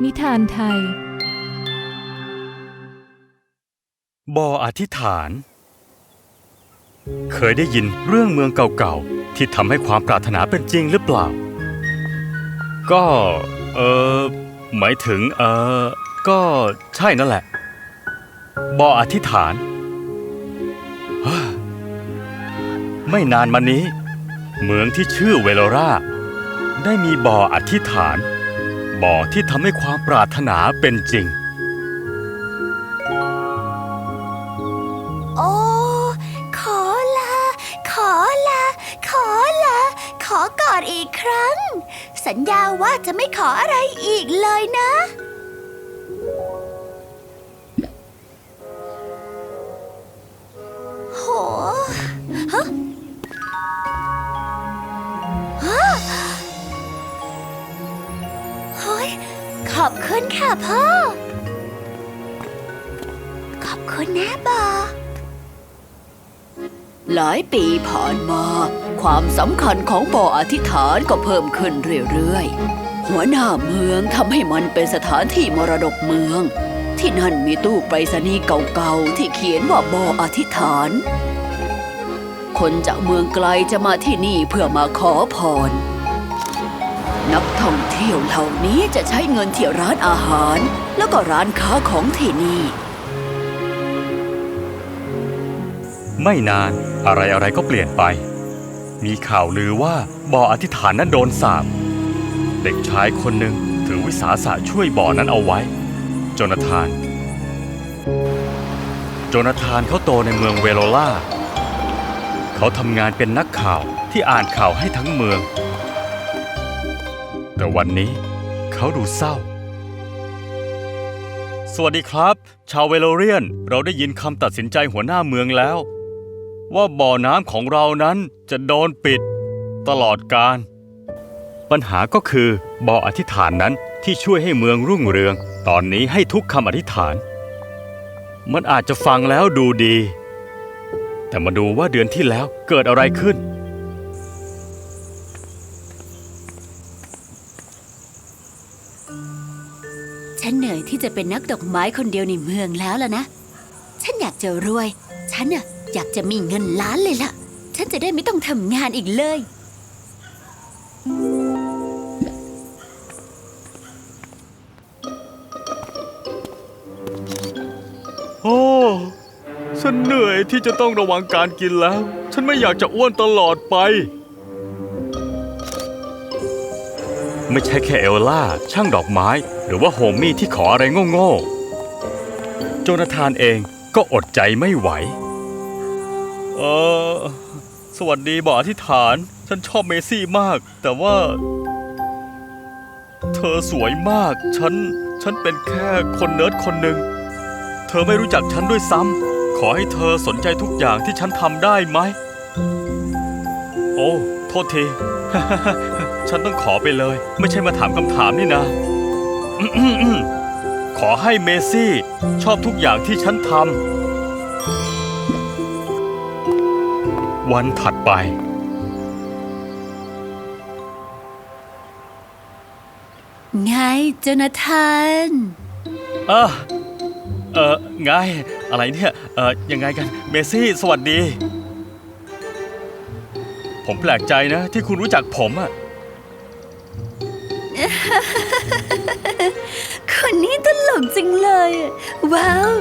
นิทานไทย บออธิษฐาน เคยได้ยินเรื่องเมืองเก่าๆ ที่ทำให้ความปรารถนาเป็นจริงหรือเปล่า ก็ เออหมายถึง เออก็ใช่นั่นแหละ บออธิษฐาน ไม่นานมานี้ เมืองที่ชื่อเวโลรา ได้มีบ่ออธิษฐาน บ่อที่ทำให้ความปรารถนาเป็นจริง โอ้ ขอลา ขอลา ขอลา ขอกอดอีกครั้ง สัญญาว่าจะไม่ขออะไรอีกเลยนะ คุณค่ะพ่อ ขอบคุณนะบอหลายปีผ่านมา ความสำคัญของบ่ออธิษฐานก็เพิ่มขึ้นเรื่อยๆ หัวหน้าเมืองทำให้มันเป็นสถานที่มรดกเมือง ที่นั่นมีตู้ไปรษณีย์เก่าๆ ที่เขียนว่าบ่ออธิษฐาน คนจากเมืองไกลจะมาที่นี่เพื่อมาขอพร นักท่องเที่ยวเหล่านี้จะใช้เงินที่ร้านอาหาร แล้วก็ร้านค้าของที่นี่ ไม่นานอะไรอะไรๆก็เปลี่ยนไป มีข่าวลือว่าบ่ออธิษฐานนั้นโดนสาปเด็กชายคนหนึ่งถือวิสาสะช่วยบ่อนั้นเอาไว้ โจนาธาน โจนาธานเขาโตในเมืองเวโรล่า เขาทำงานเป็นนักข่าวที่อ่านข่าวให้ทั้งเมือง แต่วันนี้เขาดูเศร้า สวัสดีครับ ชาวเวโลเรียน เราได้ยินคำตัดสินใจหัวหน้าเมืองแล้ว ว่าบ่อน้ำของเรานั้นจะโดนปิด ตลอดการ ปัญหาก็คือบ่ออธิษฐานนั้นที่ช่วยให้เมืองรุ่งเรือง ตอนนี้ให้ทุกคำอธิษฐาน มันอาจจะฟังแล้วดูดี แต่มาดูว่าเดือนที่แล้วเกิดอะไรขึ้น ที่จะเป็นนักดอกไม้คนเดียวในเมืองแล้วล่ะนะ ฉันอยากจะรวย ฉันน่ะอยากจะมีเงินล้านเลยล่ะ ฉันจะได้ไม่ต้องทำงานอีกเลย โอ้ ฉันเหนื่อยที่จะต้องระวังการกินแล้ว ฉันไม่อยากจะอ้วนตลอดไป ไม่ใช่แค่เอลล่า ช่างดอกไม้ห รือว่าโฮมมี่ที่ขออะไรโง่ๆ โจนาธานเองก็อดใจไม่ไหว เออ สวัสดีบ่ออธิษฐาน ฉันชอบเมซี่มาก แต่ว่า เธอสวยมาก ฉัน ฉันเป็นแค่คนเนิร์ดคนหนึ่ง เธอไม่รู้จักฉันด้วยซ้ำ ขอให้เธอสนใจทุกอย่างที่ฉันทำได้ไหม โอ้ โทษที ฉันต้องขอไปเลย ไม่ใช่มาถามคำถามนี่นะ ขอให้เมซี่ชอบทุกอย่างที่ฉันทำ วันถัดไป ไงโจนาธานเออเออไง อะไรเนี่ย เออยังไงกัน เมซี่ สวัสดี ผมแปลกใจนะที่คุณรู้จักผมอะ คนนี้ตลกจังเลยอะว้าว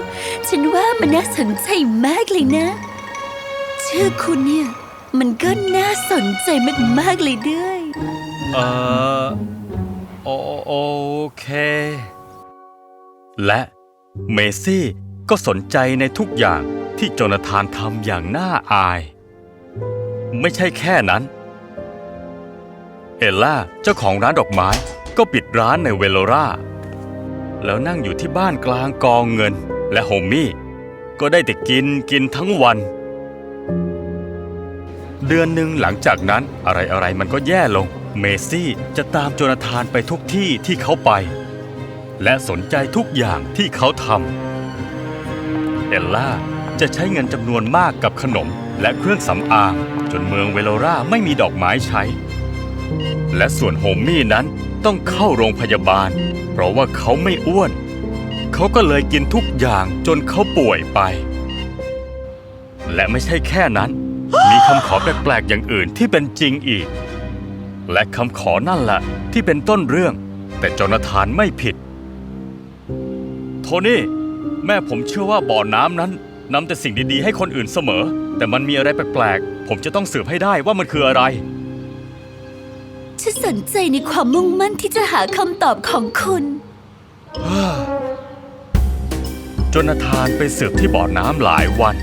ฉันว่ามันน่าสนใจมากเลยนะ ชื่อคุณเนี่ย มันก็น่าสนใจมากๆเลยด้วย เออโอโอเค และเมซี่ก็สนใจในทุกอย่างที่โจนาธานทำอย่างน่าอาย ไม่ใช่แค่นั้น เอลล่าเจ้าของร้านดอกไม้ ก็ปิดร้านในเวโลราแล้วนั่งอยู่ที่บ้านกลางกองเงิน และโฮมมี่ ก็ได้แต่กินกินทั้งวัน เดือนหนึ่งหลังจากนั้นอะไรอะไรๆมันก็แย่ลง เมซี่จะตามโจนาธานไปทุกที่ที่เขาไป และสนใจทุกอย่างที่เขาทำเอลล่าจะใช้เงินจำนวนมากกับขนมและเครื่องสำอาง จนเมืองเวโลราไม่มีดอกไม้ใช้ และส่วนโฮมมี่นั้นต้องเข้าโรงพยาบาล เพราะว่าเขาไม่อ้วน เขาก็เลยกินทุกอย่างจนเขาป่วยไป และไม่ใช่แค่นั้น มีคำขอแปลกๆอย่างอื่นที่เป็นจริงอีก และคำขอนั่นแหละที่เป็นต้นเรื่อง แต่จนาธานไม่ผิด โทนี่ แม่ผมเชื่อว่าบ่อน้ำนั้นนำแต่สิ่งดีๆให้คนอื่นเสมอ แต่มันมีอะไรแปลกๆ ผมจะต้องสืบให้ได้ว่ามันคืออะไร ฉันสนใจในความมุ่งมั่นที่จะหาคำตอบของคุณโจนาธานไปสืบที่บ่อน้ำหลายวัน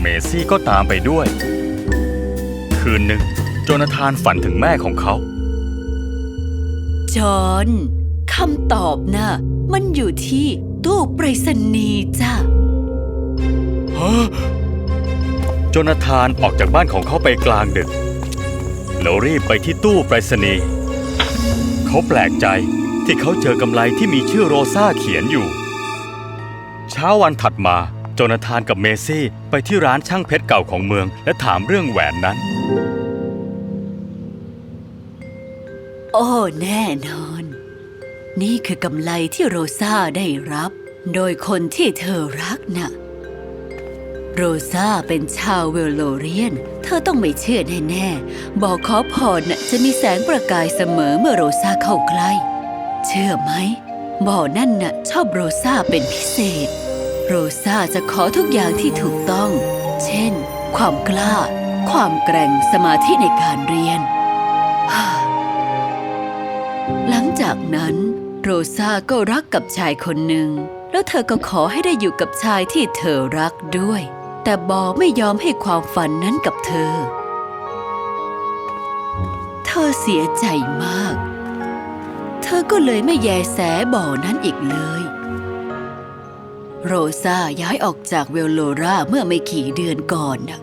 เมซี่ก็ตามไปด้วย คืนหนึ่งโจนาธานฝันถึงแม่ของเขา จอห์นคำตอบน่ะมันอยู่ที่ตู้ไปรษณีย์จ้ะโจนาธานออกจากบ้านของเขาไปกลางดึก แล้วรีบไปที่ตู้ไปรษณีย์เขาแปลกใจที่เขาเจอกำไลที่มีชื่อโรซาเขียนอยู่ เช้าวันถัดมาโจนาธานกับเมซี่ไปที่ร้านช่างเพชรเก่าของเมือง และถามเรื่องแหวนนั้น โอ้แน่นอน นี่คือกำไลที่โรซาได้รับ โดยคนที่เธอรักน่ะ โรซาเป็นชาวเวลโลเรียน เธอต้องไม่เชื่อแน่ๆบอกขอพรน่ะจะมีแสงประกายเสมอเมื่อโรซาเข้าใกล้ เชื่อไหมบ่อนั่นน่ะชอบโรซาเป็นพิเศษ โรซาจะขอทุกอย่างที่ถูกต้อง เช่น ความกล้า ความแกร่งสมาธิในการเรียน หลังจากนั้นโรซาก็รักกับชายคนหนึ่ง แล้วเธอก็ขอให้ได้อยู่กับชายที่เธอรักด้วย แต่บอไม่ยอมให้ความฝันนั้นกับเธอ เธอเสียใจมาก เธอก็เลยไม่แยแสบ่อนั้นอีกเลย โรซาย้ายออกจากเวลโลราเมื่อไม่กี่เดือนก่อนนะ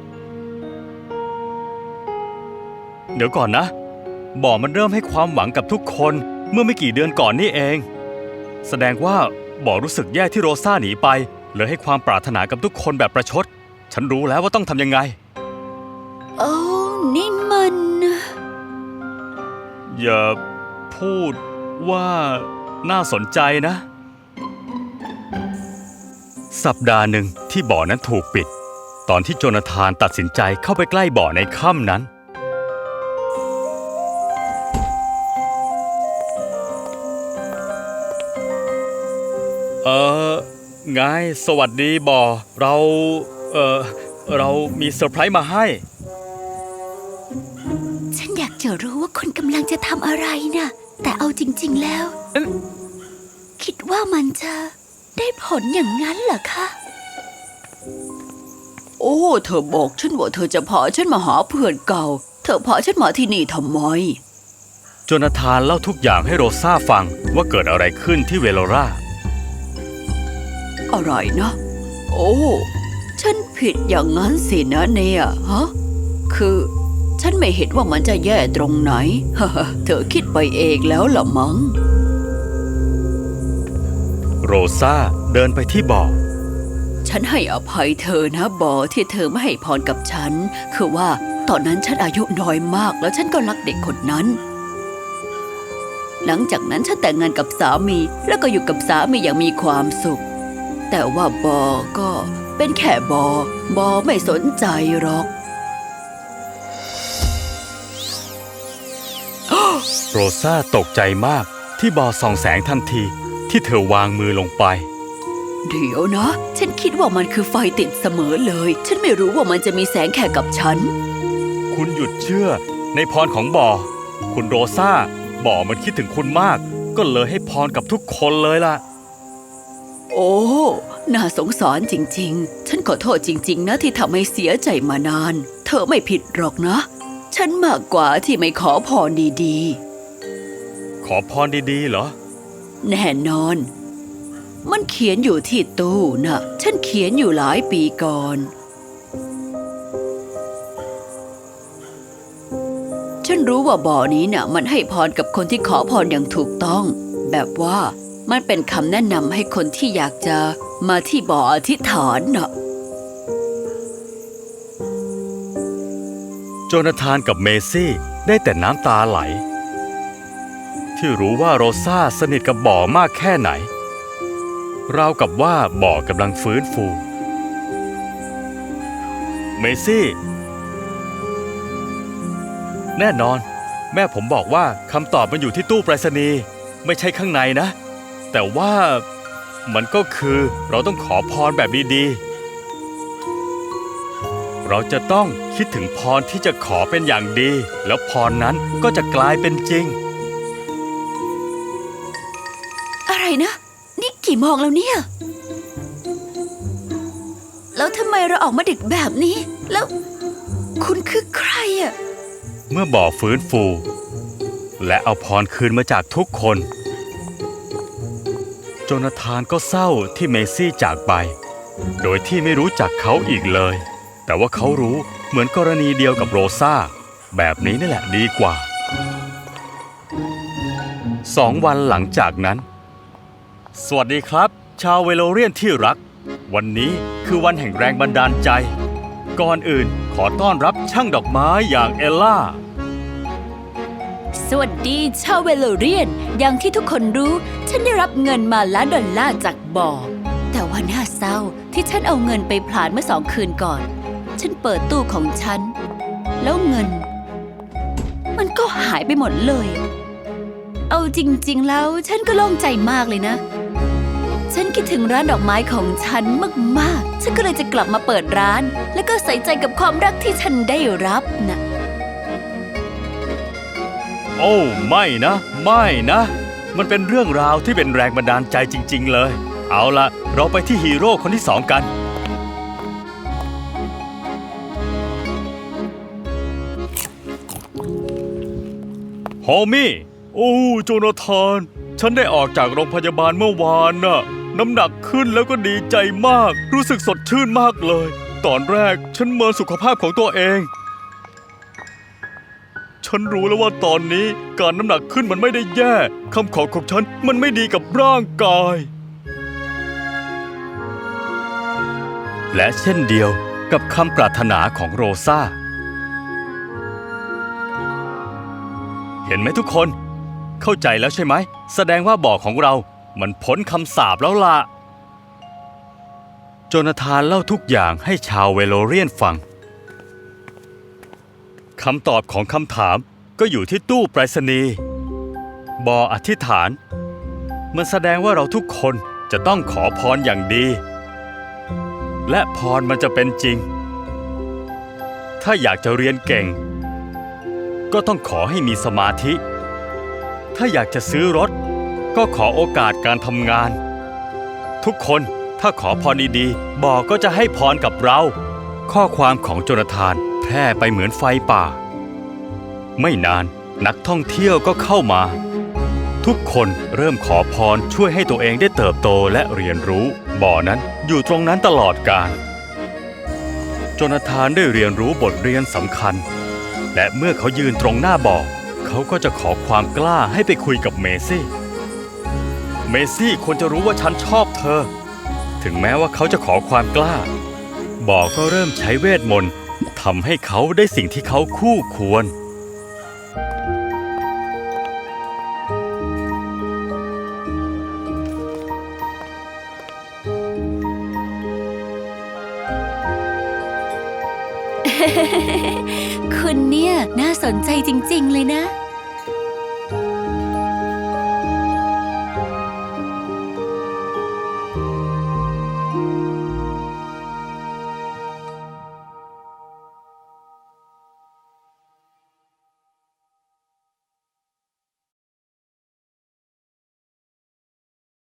เดี๋ยวก่อนนะ บ่อมันเริ่มให้ความหวังกับทุกคนเมื่อไม่กี่เดือนก่อนนี่เอง แสดงว่าบ่อรู้สึกแย่ที่โรซ่าหนีไปเลยให้ความปรารถนากับทุกคนแบบประชด ฉันรู้แล้วว่าต้องทำยังไง โอ้นี่มัน อย่าพูดว่าน่าสนใจนะ สัปดาห์หนึ่งที่บ่อนั้นถูกปิด ตอนที่โจนาธานตัดสินใจเข้าไปใกล้บ่อในค่ำนั้น เออไงสวัสดีบ่อเรา เออเรามีเซอร์ไพรส์มาให้ ฉันอยากจะรู้ว่าคุณกำลังจะทำอะไรนะแต่เอาจริง ๆ แล้ว เอ๊ะคิดว่ามันจะได้ผลอย่างนั้นเหรอคะ โอ้ เธอบอกฉันว่าเธอจะพาฉันมาหาเพื่อนเก่า เธอพาฉันมาที่นี่ทำไม โจนาธานเล่าทุกอย่างให้โรซาฟังว่าเกิดอะไรขึ้นที่เวโลรา อะไรนะ โอ้ฉัน ผิดอย่างนั้นสินะเนี่ยฮะคือฉันไม่เห็นว่ามันจะแย่ตรงไหน เธอคิดไปเองแล้วละมั้ง โรซาเดินไปที่บ่อ ฉันให้อภัยเธอนะบอที่เธอไม่ให้พรกับฉัน คือว่าตอนนั้นฉันอายุน้อยมากแล้วฉันก็รักเด็กคนนั้น หลังจากนั้นฉันแต่งงานกับสามีแล้วก็อยู่กับสามีอย่างมีความสุข แต่ว่าบอก็ เป็นแค่บอบอไม่สนใจหรอก โรซาตกใจมากที่บ่อส่องแสงทันทีที่เธอวางมือลงไป เดี๋ยวนะ ฉันคิดว่ามันคือไฟติดเสมอเลย ฉันไม่รู้ว่ามันจะมีแสงแค่กับฉัน คุณหยุดเชื่อในพรของบ่อคุณโรซาบ่อมันคิดถึงคุณมาก ก็เลยให้พรกับทุกคนเลยล่ะ โอ้ น่าสงสารจริง ๆ ฉันขอโทษจริง ๆ นะที่ทำให้เสียใจมานาน เธอไม่ผิดหรอกนะ ฉันมากกว่าที่ไม่ขอพรดีขอพรดีๆ เหรอๆแน่นอน มันเขียนอยู่ที่ตู้น่ะฉันเขียนอยู่หลายปีก่อน ฉันรู้ว่าบ่อนี้น่ะ มันให้พรกับคนที่ขอพรอย่างถูกต้อง แบบว่า มันเป็นคำแนะนำให้คนที่อยากจะมาที่บ่ออธิษฐานน่ะโจนาธานกับเมซี่ได้แต่น้ำตาไหลทที่รู้ว่าโรซาสนิทกับบ่อมากแค่ไหน ราวกับว่าบ่อกำลังฟื้นฟู เมซี่ แน่นอน แม่ผมบอกว่าคำตอบมันอยู่ที่ตู้ไปรษณีย์ไม่ใช่ข้างในนะ แต่ว่ามันก็คือเราต้องขอพรแบบดีๆ เราจะต้องคิดถึงพรที่จะขอเป็นอย่างดี แล้วพรนั้นก็จะกลายเป็นจริง อะไรนะ นี่กี่โมงแล้วเนี่ย แล้วทำไมเราออกมาดึกแบบนี้ แล้วคุณคือใครอะเมื่อบ่อฟื้นฟู และเอาพรคืนมาจากทุกคนโจนาธานก็เศร้าที่เมซี่จากไป โดยที่ไม่รู้จักเขาอีกเลย แต่ว่าเขารู้เหมือนกรณีเดียวกับโรซาแบบนี้นี่แหละดีกว่าสองวันหลังจากนั้น สวัสดีครับ ชาวเวโลเรียนที่รัก วันนี้คือวันแห่งแรงบันดาลใจ ก่อนอื่นขอต้อนรับช่างดอกไม้อย่างเอลล่า สวัสดีชาวเวโลเรียน อย่างที่ทุกคนรู้ ฉันได้รับเงินมาล้านดอลลาร์จากบ่อ แต่ว่าน่าเศร้าที่ฉันเอาเงินไปผลาญเมื่อสองคืนก่อน ฉันเปิดตู้ของฉัน แล้วเงิน มันก็หายไปหมดเลย เอาจริง ๆ แล้วฉันก็โล่งใจมากเลยนะ ฉันคิดถึงร้านดอกไม้ของฉันมากๆ ฉันก็เลยจะกลับมาเปิดร้าน แล้วก็ใส่ใจกับความรักที่ฉันได้รับนะ โอ้ไม่นะ ไม่นะ มันเป็นเรื่องราวที่เป็นแรงบันดาลใจจริง ๆ เลย เอาละเราไปที่ฮีโร่คนที่สองกัน โฮมี่ โอ้โจนาธาน ฉันได้ออกจากโรงพยาบาลเมื่อวานน่ะ น้ำหนักขึ้นแล้วก็ดีใจมาก รู้สึกสดชื่นมากเลย ตอนแรกฉันเมินสุขภาพของตัวเอง ฉันรู้แล้วว่าตอนนี้การน้ำหนักขึ้นมันไม่ได้แย่คำขอของฉันมันไม่ดีกับร่างกาย และเช่นเดียวกับคำปรารถนาของโรซาเห็นไหมทุกคน เข้าใจแล้วใช่ไหม แสดงว่าบ่อของเรา มันพ้นคำสาปแล้วล่ะ โจนาธานเล่าทุกอย่างให้ชาวเวโลเรียนฟัง คำตอบของคำถามก็อยู่ที่ตู้ไปรษณีย์บออธิษฐาน มันแสดงว่าเราทุกคนจะต้องขอพรอย่างดี และพรมันจะเป็นจริง ถ้าอยากจะเรียนเก่ง ก็ต้องขอให้มีสมาธิ ถ้าอยากจะซื้อรถ ก็ขอโอกาสการทำงาน ทุกคนถ้าขอพรดีๆบอกก็จะให้พรกับเรา ข้อความของโจนาธาน ร่ไปเหมือนไฟป่า ไม่นานนักท่องเที่ยวก็เข้ามา ทุกคนเริ่มขอพรช่วยให้ตัวเองได้เติบโตและเรียนรู้ บ่อนั้นอยู่ตรงนั้นตลอดกาลจนาธานได้เรียนรู้บทเรียนสำคัญ และเมื่อเขายืนตรงหน้าบ่อเขาก็จะขอความกล้าให้ไปคุยกับเมซี่ เมซี่ควรจะรู้ว่าฉันชอบเธอ ถึงแม้ว่าเขาจะขอความกล้า บ่อก็เริ่มใช้เวทมนต์ ทำให้เขาได้สิ่งที่เขาคู่ควร คุณเนี่ยน่าสนใจจริง ๆ เลยนะ